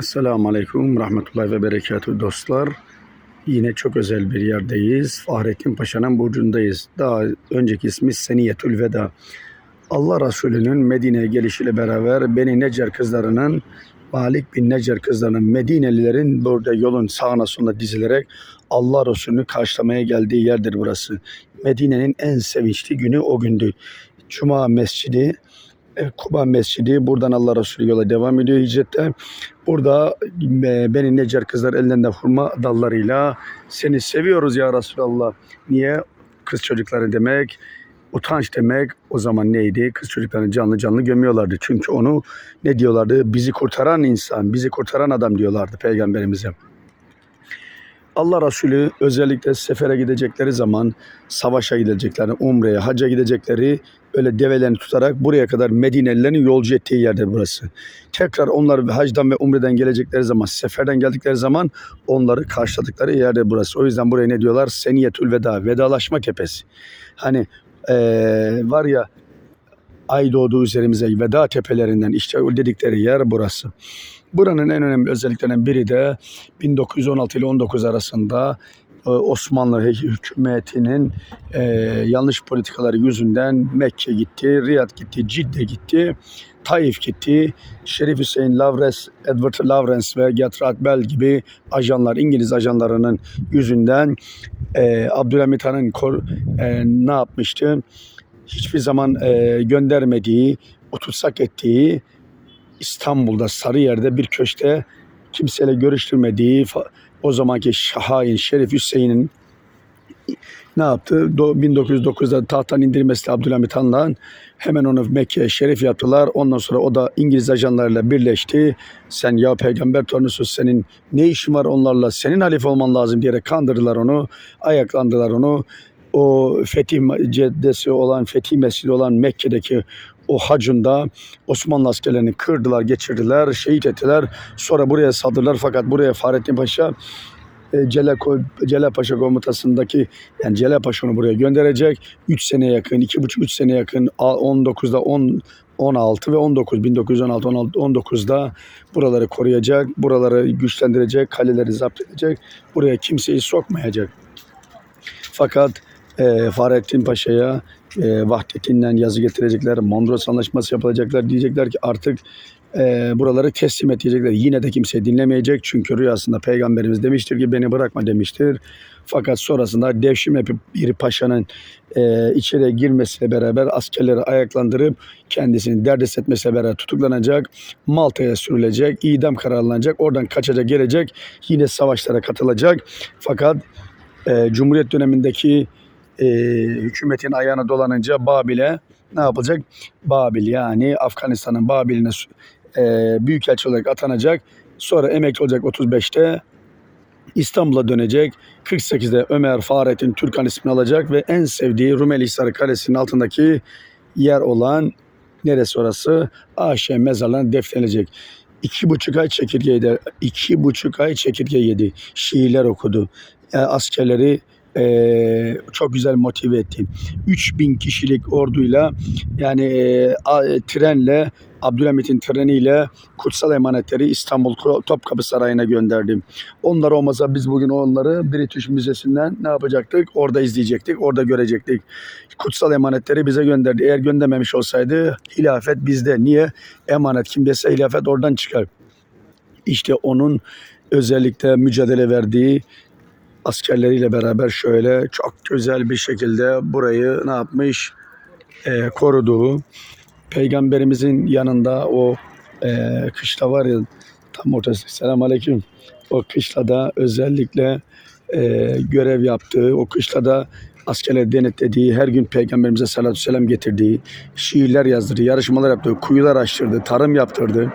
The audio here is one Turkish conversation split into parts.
Esselamu Aleyküm Rahmetullahi ve Berekatuhu dostlar. Yine çok özel bir yerdeyiz. Fahrettin Paşa'nın burcundayız. Daha önceki ismi Seniyetül Veda. Allah Resulü'nün Medine'ye gelişiyle beraber Beni Necer kızlarının Malik bin Necer kızlarının Medinelilerin burada yolun sağına soluna dizilerek Allah Resulü'nü karşılamaya geldiği yerdir burası. Medine'nin en sevinçli günü o gündü. Cuma mescidi Kuba Mescidi. Buradan Allah Resulü yola devam ediyor hicrette. Burada e, Beni Necer kızlar ellerinde hurma dallarıyla seni seviyoruz ya Resulallah. Niye? Kız çocukları demek, utanç demek o zaman neydi? Kız çocuklarını canlı canlı gömüyorlardı. Çünkü onu ne diyorlardı? Bizi kurtaran insan, bizi kurtaran adam diyorlardı peygamberimize. Allah Resulü özellikle sefere gidecekleri zaman, savaşa gidecekleri, umreye, hacca gidecekleri öyle develerini tutarak buraya kadar Medinelilerin yolcu ettiği yerdir burası. Tekrar onlar hacdan ve umreden gelecekleri zaman, seferden geldikleri zaman onları karşıladıkları yerdir burası. O yüzden buraya ne diyorlar? Seniyetül Veda, vedalaşma tepesi. Hani eee, var ya ay doğduğu üzerimize veda tepelerinden işte dedikleri yer burası. Buranın en önemli özelliklerinden biri de 1916 ile 19 arasında e, Osmanlı hükümetinin e, yanlış politikaları yüzünden Mekke gitti, Riyad gitti, Cidde gitti, Taif gitti. Şerif Hüseyin Lavres, Edward Lawrence ve Gertrude Bell gibi ajanlar, İngiliz ajanlarının yüzünden e, Abdülhamit Han'ın e, ne yapmıştı? Hiçbir zaman e, göndermediği, o tutsak ettiği İstanbul'da Sarıyer'de bir köşkte kimseyle görüştürmediği o zamanki Şahain Şerif Hüseyin'in ne yaptı? Do- 1909'da tahttan indirmesi Abdülhamit Han'la hemen onu Mekke'ye şerif yaptılar. Ondan sonra o da İngiliz ajanlarıyla birleşti. Sen ya peygamber torunusun senin ne işin var onlarla senin halife olman lazım diyerek kandırdılar onu. Ayaklandılar onu. O Fetih Ceddesi olan Fetih Mescidi olan Mekke'deki o hacında Osmanlı askerlerini kırdılar, geçirdiler, şehit ettiler. Sonra buraya saldırdılar fakat buraya Fahrettin Paşa Celal, Celal Paşa komutasındaki yani Celal Paşa buraya gönderecek. 3 sene yakın, 2,5-3 sene yakın a- 19'da 10 16 ve 19 1916 16 19'da buraları koruyacak, buraları güçlendirecek, kaleleri zapt edecek. Buraya kimseyi sokmayacak. Fakat e, Fahrettin Paşa'ya e, Vahdettin'den yazı getirecekler, Mondros Anlaşması yapılacaklar. Diyecekler ki artık e, buraları teslim et diyecekler. Yine de kimse dinlemeyecek. Çünkü rüyasında peygamberimiz demiştir ki beni bırakma demiştir. Fakat sonrasında devşirme yapıp bir paşanın e, içeriye girmesiyle beraber askerleri ayaklandırıp kendisini derdest etmesiyle beraber tutuklanacak. Malta'ya sürülecek, idam kararı alınacak. Oradan kaçacak, gelecek. Yine savaşlara katılacak. Fakat e, Cumhuriyet dönemindeki e, hükümetin ayağına dolanınca Babil'e ne yapacak? Babil yani Afganistan'ın Babil'ine e, büyükelçi olarak atanacak. Sonra emekli olacak 35'te. İstanbul'a dönecek. 48'de Ömer Fahrettin Türkan ismini alacak ve en sevdiği Rumeli Hisarı Kalesi'nin altındaki yer olan neresi orası? Ayşe mezarlarına defnedilecek. İki buçuk ay çekirge yedi. İki buçuk ay çekirge yedi. Şiirler okudu. E, askerleri e, çok güzel motive etti. 3000 kişilik orduyla yani e, a- trenle Abdülhamit'in treniyle kutsal emanetleri İstanbul Topkapı Sarayı'na gönderdim. Onlar olmasa biz bugün onları British Müzesi'nden ne yapacaktık? Orada izleyecektik, orada görecektik. Kutsal emanetleri bize gönderdi. Eğer göndermemiş olsaydı hilafet bizde. Niye? Emanet kimdeyse hilafet oradan çıkar. İşte onun özellikle mücadele verdiği askerleriyle beraber şöyle çok güzel bir şekilde burayı ne yapmış? Ee, koruduğu. Peygamberimizin yanında o e, kışla var ya tam ortası. Selamun Aleyküm. O kışlada özellikle e, görev yaptığı, o kışlada askerler denetlediği, her gün peygamberimize salatü selam getirdiği, şiirler yazdırdı, yarışmalar yaptı, kuyular açtırdı, tarım yaptırdı.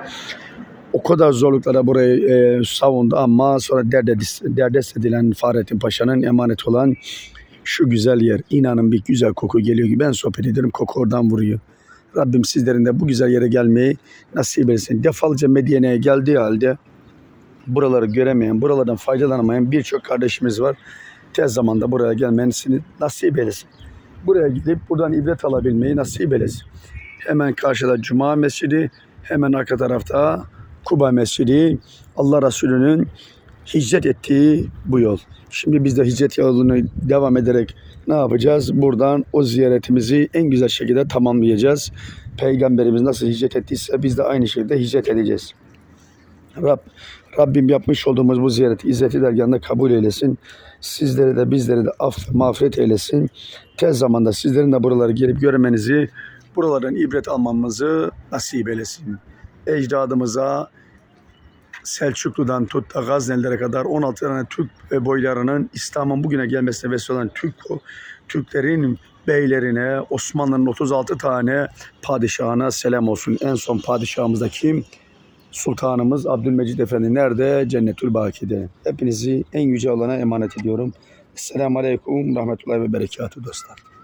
O kadar zorluklara burayı e, savundu ama sonra derdest, derdest edilen Fahrettin Paşa'nın emanet olan şu güzel yer. İnanın bir güzel koku geliyor ki ben sohbet ederim koku oradan vuruyor. Rabbim sizlerin de bu güzel yere gelmeyi nasip etsin. Defalıca Medine'ye geldiği halde buraları göremeyen, buralardan faydalanamayan birçok kardeşimiz var. Tez zamanda buraya gelmesini nasip eylesin. Buraya gidip buradan ibret alabilmeyi nasip eylesin. Hemen karşıda Cuma Mescidi, hemen arka tarafta Kuba Mescidi Allah Resulü'nün hicret ettiği bu yol. Şimdi biz de hicret yolunu devam ederek ne yapacağız? Buradan o ziyaretimizi en güzel şekilde tamamlayacağız. Peygamberimiz nasıl hicret ettiyse biz de aynı şekilde hicret edeceğiz. Rab, Rabbim yapmış olduğumuz bu ziyareti İzzet-i Dergahı'nda kabul eylesin. Sizleri de bizleri de af mağfiret eylesin. Tez zamanda sizlerin de buraları gelip görmenizi, buraların ibret almamızı nasip eylesin. Ecdadımıza Selçuklu'dan tut da Gaznelilere kadar 16 tane Türk boylarının İslam'ın bugüne gelmesine vesile olan Türk Türklerin beylerine, Osmanlı'nın 36 tane padişahına selam olsun. En son padişahımız da kim? Sultanımız Abdülmecid Efendi nerede? Cennetül Baki'de. Hepinizi en yüce alana emanet ediyorum. Esselamu Aleyküm Rahmetullahi ve Berekatuhu dostlar.